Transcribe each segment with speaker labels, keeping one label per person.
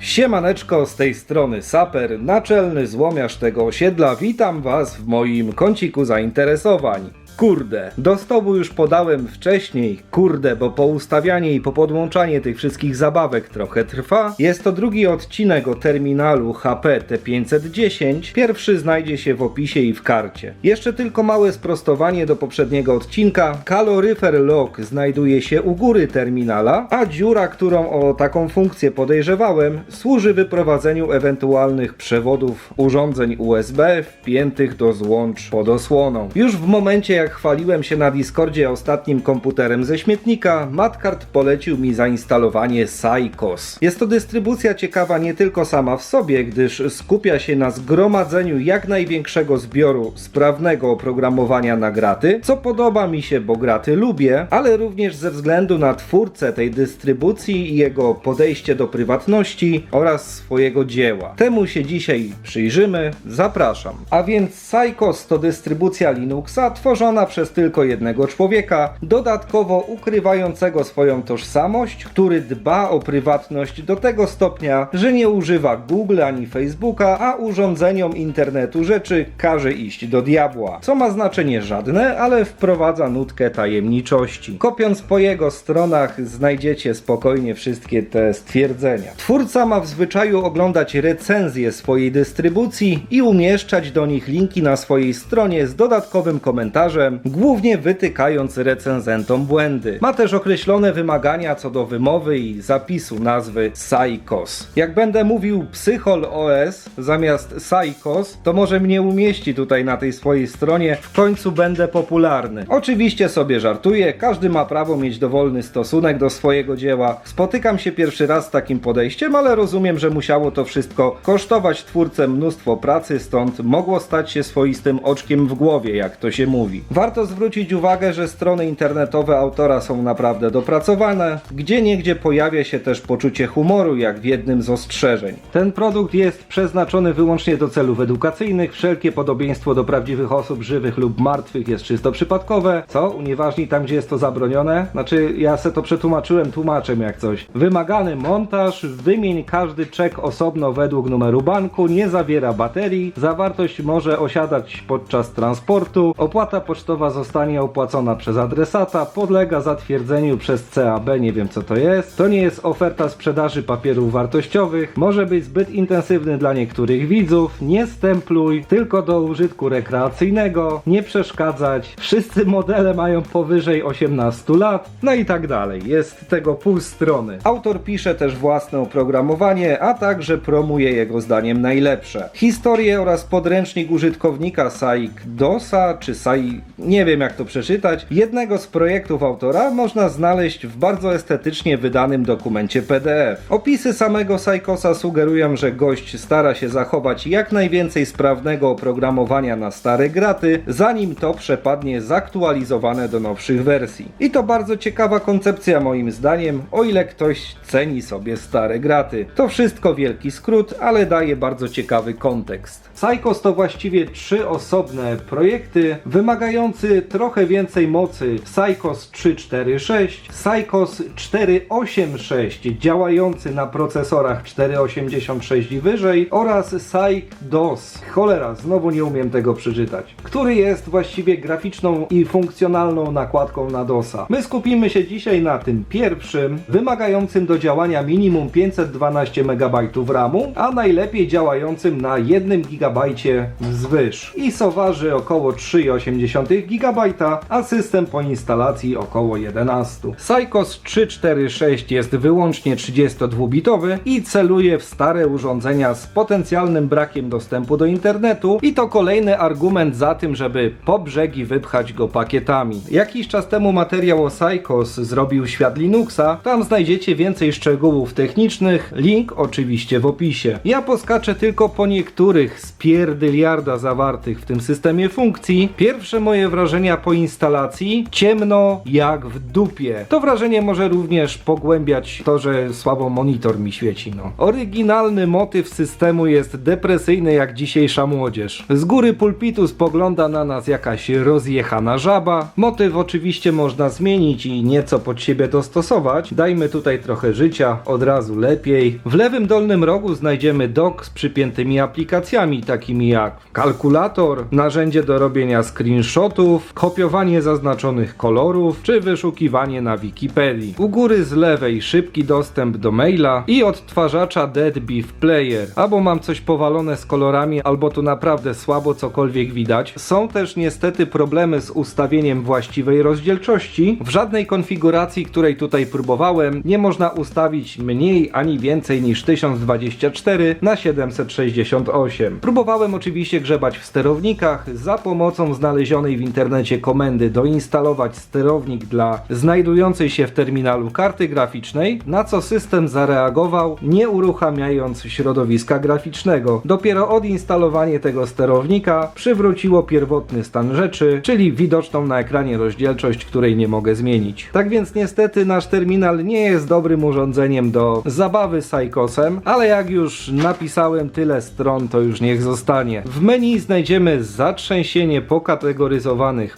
Speaker 1: Siemaneczko, z tej strony Saper, naczelny złomiarz tego osiedla. Witam Was w moim kąciku zainteresowań. Kurde, do stołu już podałem wcześniej, kurde, bo poustawianie i popodłączanie tych wszystkich zabawek trochę trwa. Jest to drugi odcinek o terminalu HP T510. Pierwszy znajdzie się w opisie i w karcie. Jeszcze tylko małe sprostowanie do poprzedniego odcinka. Kaloryfer lock znajduje się u góry terminala, a dziura, którą o taką funkcję podejrzewałem, służy wyprowadzeniu ewentualnych przewodów urządzeń USB wpiętych do złącz pod osłoną. Już w momencie jak chwaliłem się na Discordzie ostatnim komputerem ze śmietnika, Matkart polecił mi zainstalowanie Psychos. Jest to dystrybucja ciekawa nie tylko sama w sobie, gdyż skupia się na zgromadzeniu jak największego zbioru sprawnego oprogramowania na graty, co podoba mi się, bo graty lubię, ale również ze względu na twórcę tej dystrybucji i jego podejście do prywatności oraz swojego dzieła. Temu się dzisiaj przyjrzymy, zapraszam. A więc Psychos to dystrybucja Linuxa tworzona przez tylko jednego człowieka, dodatkowo ukrywającego swoją tożsamość, który dba o prywatność do tego stopnia, że nie używa Google ani Facebooka, a urządzeniom internetu rzeczy każe iść do diabła. Co ma znaczenie żadne, ale wprowadza nutkę tajemniczości. Kopiąc po jego stronach znajdziecie spokojnie wszystkie te stwierdzenia. Twórca ma w zwyczaju oglądać recenzje swojej dystrybucji i umieszczać do nich linki na swojej stronie z dodatkowym komentarzem, głównie wytykając recenzentom błędy. Ma też określone wymagania co do wymowy i zapisu nazwy Psychos. Jak będę mówił Psychol OS zamiast Psychos, to może mnie umieści tutaj na tej swojej stronie, w końcu będę popularny. Oczywiście sobie żartuję, każdy ma prawo mieć dowolny stosunek do swojego dzieła. Spotykam się pierwszy raz z takim podejściem, ale rozumiem, że musiało to wszystko kosztować twórcę mnóstwo pracy, stąd mogło stać się swoistym oczkiem w głowie, jak to się mówi. Warto zwrócić uwagę, że strony internetowe autora są naprawdę dopracowane, gdzie niegdzie pojawia się też poczucie humoru, jak w jednym z ostrzeżeń. Ten produkt jest przeznaczony wyłącznie do celów edukacyjnych, wszelkie podobieństwo do prawdziwych osób żywych lub martwych jest czysto przypadkowe, co unieważni tam, gdzie jest to zabronione. Znaczy, ja se to przetłumaczyłem tłumaczem jak coś. Wymagany montaż, wymień każdy czek osobno według numeru banku, nie zawiera baterii, zawartość może osiadać podczas transportu, opłata pocztowa zostanie opłacona przez adresata, podlega zatwierdzeniu przez CAB, nie wiem co to jest. To nie jest oferta sprzedaży papierów wartościowych, może być zbyt intensywny dla niektórych widzów, nie stempluj, tylko do użytku rekreacyjnego, nie przeszkadzać, wszyscy modele mają powyżej 18 lat, no i tak dalej. Jest tego pół strony. Autor pisze też własne oprogramowanie, a także promuje jego zdaniem najlepsze. Historię oraz podręcznik użytkownika SAIC DOSa czy SAI, nie wiem jak to przeczytać, jednego z projektów autora można znaleźć w bardzo estetycznie wydanym dokumencie PDF. Opisy samego Psychosa sugerują, że gość stara się zachować jak najwięcej sprawnego oprogramowania na stare graty, zanim to przepadnie zaktualizowane do nowszych wersji. I to bardzo ciekawa koncepcja moim zdaniem, o ile ktoś ceni sobie stare graty. To wszystko wielki skrót, ale daje bardzo ciekawy kontekst. Psychos to właściwie trzy osobne projekty, wymagający trochę więcej mocy. Psychos 346, Psychos 486 działający na procesorach 486 i wyżej oraz Psych DOS. Cholera, znowu nie umiem tego przeczytać. Który jest właściwie graficzną i funkcjonalną nakładką na DOSa. My skupimy się dzisiaj na tym pierwszym, wymagającym do działania minimum 512 MB RAMu, a najlepiej działającym na 1 GB wzwyż. ISO waży około 3,8 GB, a system po instalacji około 11. Psychos 346 jest wyłącznie 32-bitowy i celuje w stare urządzenia z potencjalnym brakiem dostępu do internetu i to kolejny argument za tym, żeby po brzegi wypchać go pakietami. Jakiś czas temu materiał o Psychos zrobił świat Linuxa, tam znajdziecie więcej szczegółów technicznych, link oczywiście w opisie. Ja poskaczę tylko po niektórych z pierdyliarda zawartych w tym systemie funkcji. Pierwsze moje wrażenia po instalacji? Ciemno jak w dupie. To wrażenie może również pogłębiać to, że słabo monitor mi świeci. No. Oryginalny motyw systemu jest depresyjny jak dzisiejsza młodzież. Z góry pulpitu spogląda na nas jakaś rozjechana żaba. Motyw oczywiście można zmienić i nieco pod siebie dostosować. Dajmy tutaj trochę życia, od razu lepiej. W lewym dolnym rogu znajdziemy dock z przypiętymi aplikacjami, takimi jak kalkulator, narzędzie do robienia screenshotów, kopiowanie zaznaczonych kolorów, czy wyszukiwanie na Wikipedii. U góry z lewej szybki dostęp do maila i odtwarzacza Dead Beef Player. Albo mam coś powalone z kolorami, albo tu naprawdę słabo cokolwiek widać. Są też niestety problemy z ustawieniem właściwej rozdzielczości. W żadnej konfiguracji, której tutaj próbowałem, nie można ustawić mniej ani więcej niż 1024 na 768. Próbowałem oczywiście grzebać w sterownikach. Za pomocą znalezionej w internecie komendy doinstalować sterownik dla znajdującej się w terminalu karty graficznej, na co system zareagował, nie uruchamiając środowiska graficznego. Dopiero odinstalowanie tego sterownika przywróciło pierwotny stan rzeczy, czyli widoczną na ekranie rozdzielczość, której nie mogę zmienić. Tak więc niestety nasz terminal nie jest dobrym urządzeniem do zabawy Psychosem, ale jak już napisałem tyle stron, to już niech zostanie. W menu znajdziemy zatrzęsienie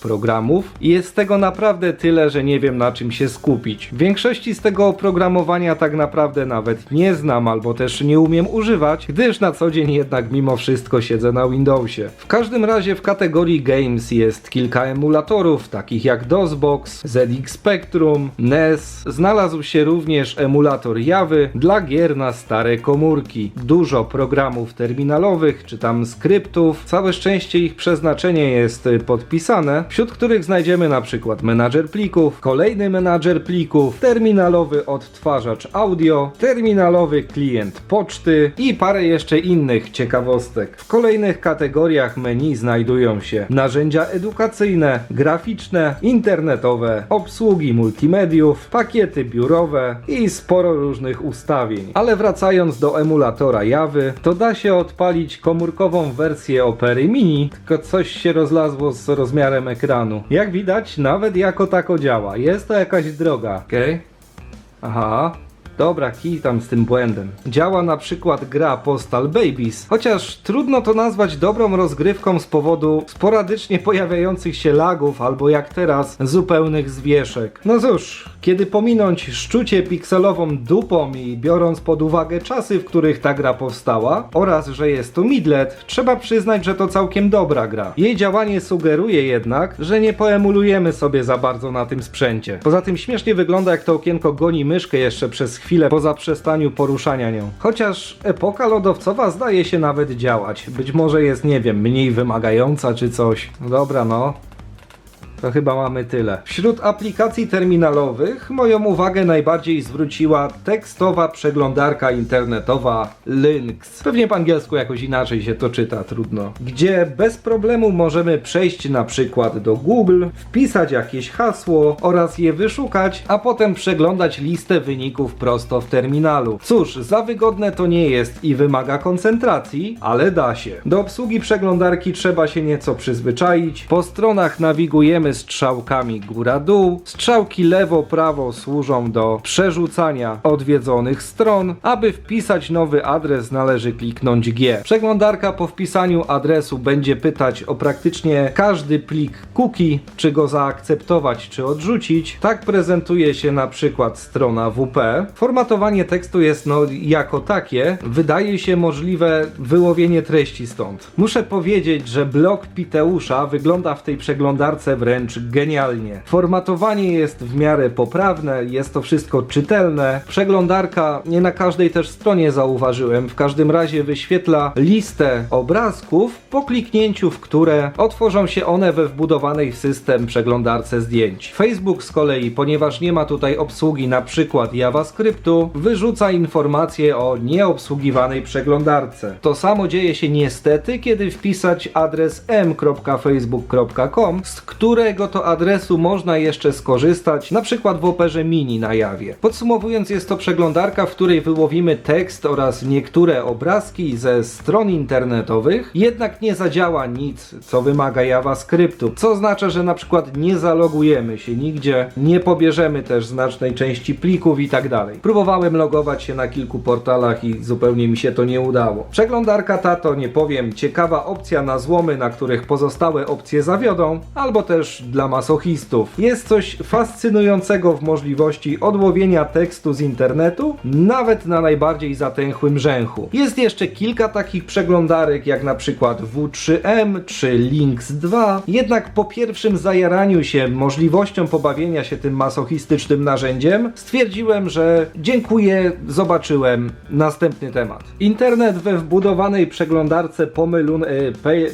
Speaker 1: programów i jest tego naprawdę tyle, że nie wiem na czym się skupić. Większości z tego oprogramowania tak naprawdę nawet nie znam albo też nie umiem używać, gdyż na co dzień jednak mimo wszystko siedzę na Windowsie. W każdym razie w kategorii Games jest kilka emulatorów, takich jak DOSBox, ZX Spectrum, NES. Znalazł się również emulator Jawy dla gier na stare komórki. Dużo programów terminalowych, czy tam skryptów. Całe szczęście ich przeznaczenie jest y, podpisane, wśród których znajdziemy na przykład menadżer plików, kolejny menadżer plików, terminalowy odtwarzacz audio, terminalowy klient poczty i parę jeszcze innych ciekawostek. W kolejnych kategoriach menu znajdują się narzędzia edukacyjne, graficzne, internetowe, obsługi multimediów, pakiety biurowe i sporo różnych ustawień. Ale wracając do emulatora Jawy, to da się odpalić komórkową wersję Opery Mini, tylko coś się rozlazło z rozmiarem ekranu. Jak widać, nawet jako tako działa. Jest to jakaś droga, okej? Aha. Dobra, kij tam z tym błędem. Działa na przykład gra Postal Babies, chociaż trudno to nazwać dobrą rozgrywką z powodu sporadycznie pojawiających się lagów albo jak teraz zupełnych zwieszek. No cóż, kiedy pominąć szczucie pikselową dupą i biorąc pod uwagę czasy, w których ta gra powstała oraz, że jest to midlet, trzeba przyznać, że to całkiem dobra gra. Jej działanie sugeruje jednak, że nie poemulujemy sobie za bardzo na tym sprzęcie. Poza tym śmiesznie wygląda jak to okienko goni myszkę jeszcze przez chwilę po zaprzestaniu poruszania nią. Chociaż epoka lodowcowa zdaje się nawet działać. Być może jest, nie wiem, mniej wymagająca czy coś. Dobra, no. To chyba mamy tyle. Wśród aplikacji terminalowych moją uwagę najbardziej zwróciła tekstowa przeglądarka internetowa Lynx. Pewnie po angielsku jakoś inaczej się to czyta, trudno. Gdzie bez problemu możemy przejść na przykład do Google, wpisać jakieś hasło oraz je wyszukać, a potem przeglądać listę wyników prosto w terminalu. Cóż, za wygodne to nie jest i wymaga koncentracji, ale da się. Do obsługi przeglądarki trzeba się nieco przyzwyczaić. Po stronach nawigujemy strzałkami góra-dół. Strzałki lewo-prawo służą do przerzucania odwiedzonych stron. Aby wpisać nowy adres należy kliknąć G. Przeglądarka po wpisaniu adresu będzie pytać o praktycznie każdy plik cookie, czy go zaakceptować, czy odrzucić. Tak prezentuje się na przykład strona WP. Formatowanie tekstu jest no jako takie. Wydaje się możliwe wyłowienie treści stąd. Muszę powiedzieć, że blog Piteusza wygląda w tej przeglądarce wręcz genialnie. Formatowanie jest w miarę poprawne, jest to wszystko czytelne. Przeglądarka nie na każdej też stronie zauważyłem, w każdym razie wyświetla listę obrazków, po kliknięciu w które otworzą się one we wbudowanej w system przeglądarce zdjęć. Facebook z kolei, ponieważ nie ma tutaj obsługi na przykład JavaScriptu, wyrzuca informacje o nieobsługiwanej przeglądarce. To samo dzieje się niestety, kiedy wpisać adres m.facebook.com, z której którego to adresu można jeszcze skorzystać, na przykład w Operze Mini na Jawie. Podsumowując, jest to przeglądarka, w której wyłowimy tekst oraz niektóre obrazki ze stron internetowych, jednak nie zadziała nic, co wymaga JavaScriptu, co oznacza, że na przykład nie zalogujemy się nigdzie, nie pobierzemy też znacznej części plików i tak dalej. Próbowałem logować się na kilku portalach i zupełnie mi się to nie udało. Przeglądarka ta to nie powiem, ciekawa opcja na złomy, na których pozostałe opcje zawiodą, albo też dla masochistów. Jest coś fascynującego w możliwości odłowienia tekstu z internetu, nawet na najbardziej zatęchłym rzęchu. Jest jeszcze kilka takich przeglądarek, jak na przykład W3M czy Lynx 2, jednak po pierwszym zajaraniu się możliwością pobawienia się tym masochistycznym narzędziem, stwierdziłem, że dziękuję, zobaczyłem następny temat. Internet we wbudowanej przeglądarce Pomylun, e,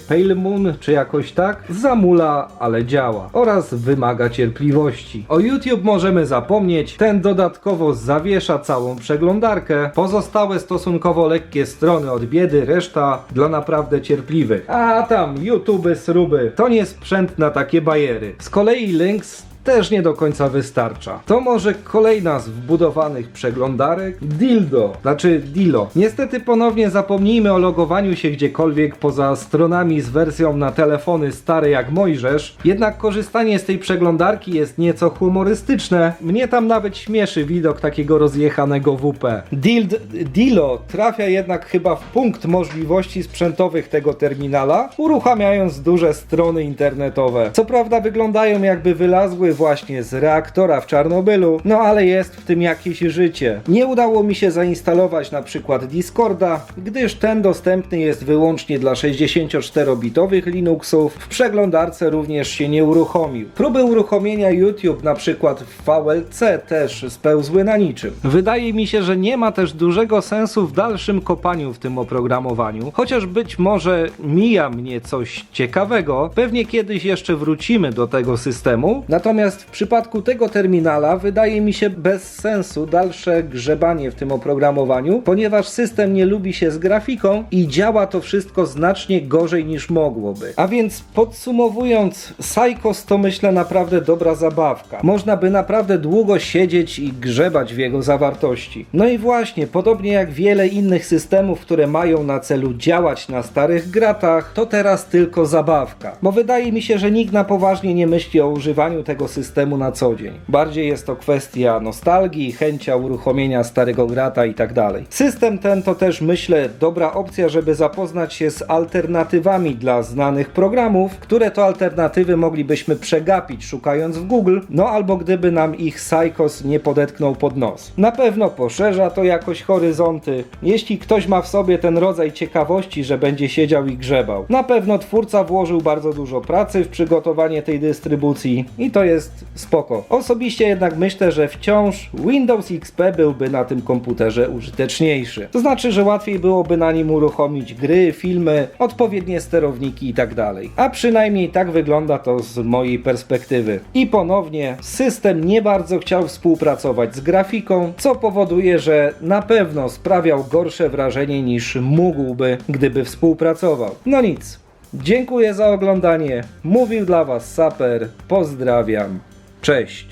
Speaker 1: Pale Moon, czy jakoś tak, zamula, ale działa oraz wymaga cierpliwości. O YouTube możemy zapomnieć, ten dodatkowo zawiesza całą przeglądarkę, pozostałe stosunkowo lekkie strony od biedy, reszta dla naprawdę cierpliwych. A tam, YouTube, sruby, to nie sprzęt na takie bajery. Z kolei Lynx też nie do końca wystarcza. To może kolejna z wbudowanych przeglądarek Dildo, znaczy Dilo. Niestety ponownie zapomnijmy o logowaniu się gdziekolwiek poza stronami z wersją na telefony stare jak Mojżesz, jednak korzystanie z tej przeglądarki jest nieco humorystyczne. Mnie tam nawet śmieszy widok takiego rozjechanego WP. Dild, Dilo trafia jednak chyba w punkt możliwości sprzętowych tego terminala, uruchamiając duże strony internetowe. Co prawda wyglądają jakby wylazły właśnie z reaktora w Czarnobylu, no ale jest w tym jakieś życie. Nie udało mi się zainstalować na przykład Discorda, gdyż ten dostępny jest wyłącznie dla 64-bitowych Linuxów. W przeglądarce również się nie uruchomił. Próby uruchomienia YouTube na przykład w VLC też spełzły na niczym. Wydaje mi się, że nie ma też dużego sensu w dalszym kopaniu w tym oprogramowaniu, chociaż być może mija mnie coś ciekawego. Pewnie kiedyś jeszcze wrócimy do tego systemu. Natomiast w przypadku tego terminala wydaje mi się bez sensu dalsze grzebanie w tym oprogramowaniu, ponieważ system nie lubi się z grafiką i działa to wszystko znacznie gorzej niż mogłoby. A więc podsumowując, Psychos to myślę naprawdę dobra zabawka. Można by naprawdę długo siedzieć i grzebać w jego zawartości. No i właśnie, podobnie jak wiele innych systemów, które mają na celu działać na starych gratach, to teraz tylko zabawka. Bo wydaje mi się, że nikt na poważnie nie myśli o używaniu tego systemu na co dzień. Bardziej jest to kwestia nostalgii, chęcia uruchomienia starego grata i tak dalej. System ten to też myślę dobra opcja, żeby zapoznać się z alternatywami dla znanych programów, które to alternatywy moglibyśmy przegapić szukając w Google, no albo gdyby nam ich Psychos nie podetknął pod nos. Na pewno poszerza to jakoś horyzonty, jeśli ktoś ma w sobie ten rodzaj ciekawości, że będzie siedział i grzebał. Na pewno twórca włożył bardzo dużo pracy w przygotowanie tej dystrybucji i to jest spoko. Osobiście jednak myślę, że wciąż Windows XP byłby na tym komputerze użyteczniejszy. To znaczy, że łatwiej byłoby na nim uruchomić gry, filmy, odpowiednie sterowniki i tak. A przynajmniej tak wygląda to z mojej perspektywy. I ponownie, system nie bardzo chciał współpracować z grafiką, co powoduje, że na pewno sprawiał gorsze wrażenie niż mógłby, gdyby współpracował. No nic. Dziękuję za oglądanie. Mówił dla Was Saper. Pozdrawiam. Cześć.